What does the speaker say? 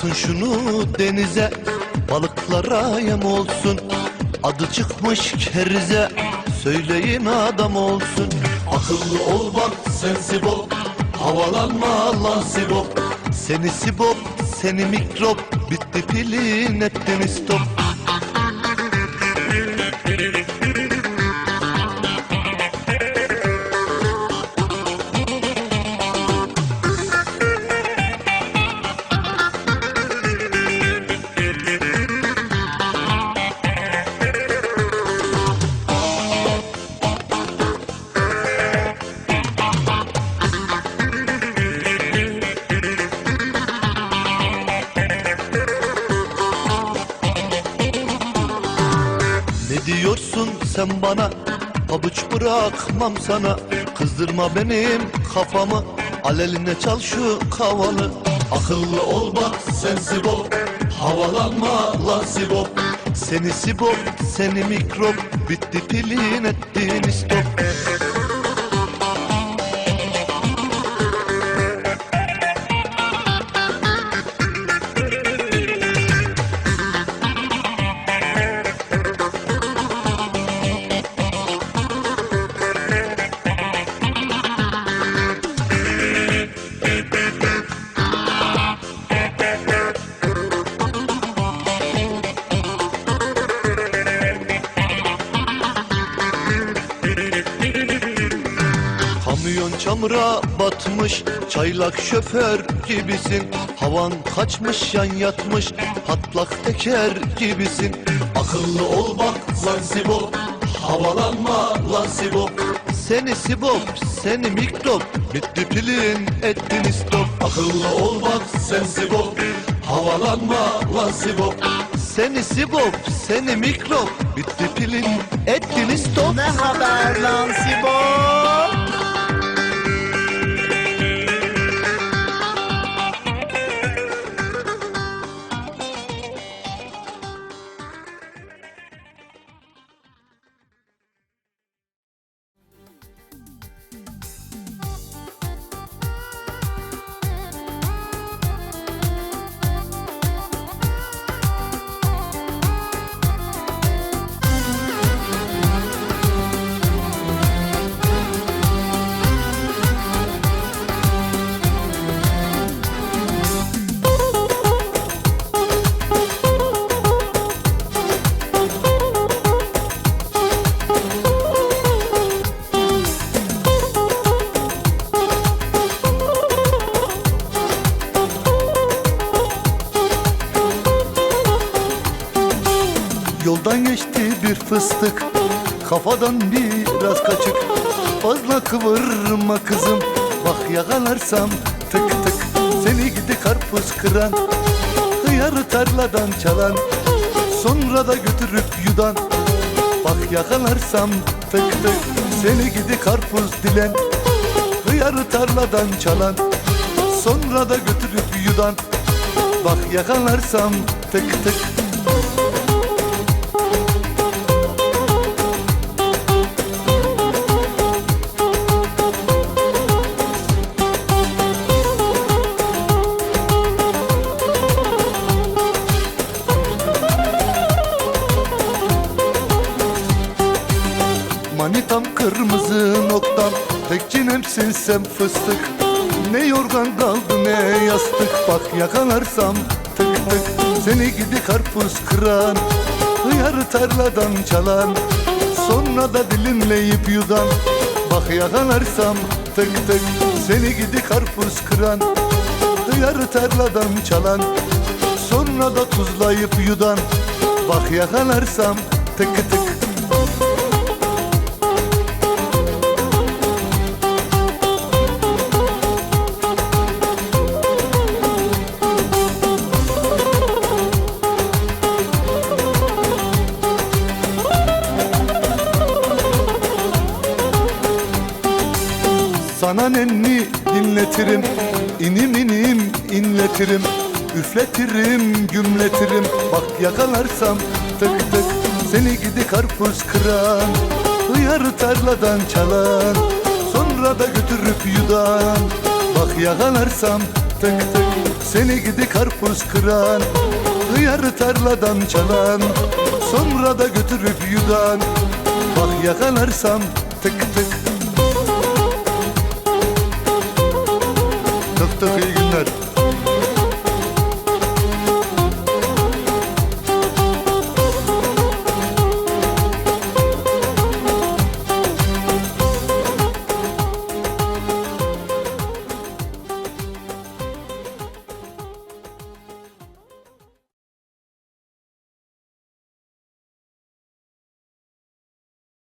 Atın şunu denize Balıklara yem olsun. Adı çıkmış kerize Söyleyin adam olsun. Akıllı ol bak sensi bol Havalanma lan sibop. Seni sibop seni mikrop Bitti pilin ettin stop Diyorsun sen bana Pabuç bırakmam sana. Kızdırma benim kafamı Aleline çal şu kavanı Akıllı ol bak sen sibop Havalanma lan sibop Seni sibop seni mikrop Bitti pilin ettin stop çamura batmış Çaylak şoför gibisin. Havan kaçmış yan yatmış Patlak teker gibisin. Akıllı ol bak lan sibop Havalanma lan sibop Seni sibop seni mikrop Bitti pilin ettin stop Akıllı ol bak sen sibop Havalanma lan sibop Seni sibop seni mikrop Bitti pilin ettin stop Ne haber lan Sibo? Yoldan geçti bir fıstık. Kafadan biraz kaçık. Fazla kıvırma kızım. Bak yakalarsam tık tık Seni gidi karpuz kıran. Hıyarı tarladan çalan Sonra da götürüp yudan. Bak yakalarsam tık tık Seni gidi karpuz dilen. Hıyarı tarladan çalan Sonra da götürüp yudan. Bak yakalarsam tık tık Manitam kırmızı noktam. Tek cinemsin sen fıstık. Ne yorgan kaldı ne yastık. Bak yakalarsam tık tık. Seni gidi karpuz kıran. Hıyarı tarladan çalan. Sonra da dilimleyip yudan. Bak yakalarsam tık tık. Seni gidi karpuz kıran. Hıyarı tarladan çalan. Sonra da tuzlayıp yudan. Bak yakalarsam tık tık Sana nenni dinletirim inim inim inletirim Üfletirim gümletirim. Bak yakalarsam tık tık Seni gidi karpuz kıran Hıyarı tarladan çalan Sonra da götürüp yudan. Bak yakalarsam tık tık Seni gidi karpuz kıran Hıyarı tarladan çalan Sonra da götürüp yudan. Bak yakalarsam tık tık Hoşçakalın. İyi günler.